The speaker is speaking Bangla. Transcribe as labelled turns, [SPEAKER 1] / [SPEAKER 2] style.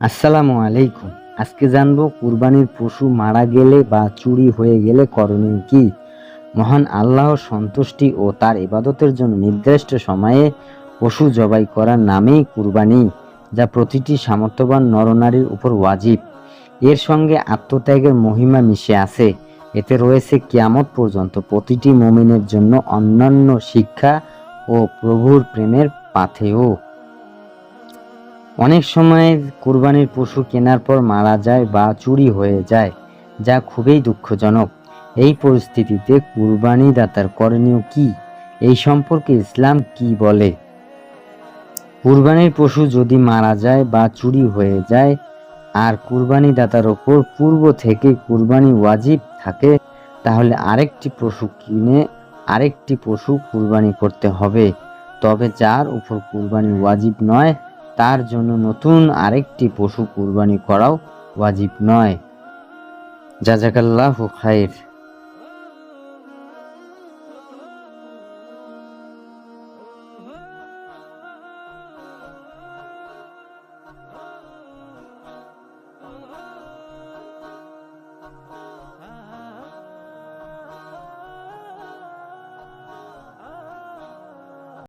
[SPEAKER 1] আসসালামু আলাইকুম। আজকে জানব কুরবানির পশু মারা গেলে বা চুরি হয়ে গেলে করণীয় কি? মহান আল্লাহর সন্তুষ্টি ও তার ইবাদতের জন্য নির্দিষ্ট সময়ে পশু জবাই করার নামেই কুরবানি, যা প্রতিটি সামর্থ্যবান নরনারীর উপর ওয়াজিব। এর সঙ্গে আত্মত্যাগের মহিমা মিশে আছে। এতে রয়েছে কিয়ামত পর্যন্ত প্রতিটি মমিনের জন্য অন্যান্য শিক্ষা ও প্রভুর প্রেমের পাথেও অনেক সময় কুরবানির পশু কেনার পর মারা যায় বা চুরি হয়ে যায়, যা খুবই দুঃখজনক। এই পরিস্থিতিতে কুরবানি দাতার করণীয় কি? এই সম্পর্কে ইসলাম কি বলে? কুরবানির পশু যদি মারা যায় বা চুরি হয়ে যায়, আর কুরবানি দাতার ওপর পূর্ব থেকে কুরবানি ওয়াজিব থাকে, তাহলে আরেকটি পশু কিনে আরেকটি পশু কুরবানি করতে হবে। তবে যার উপর কুরবানি ওয়াজিব নয় তার জন্য নতুন আরেকটি পশু কুরবানি করাও ওয়াজিব নয়। জাজাকাল্লাহ খাইর।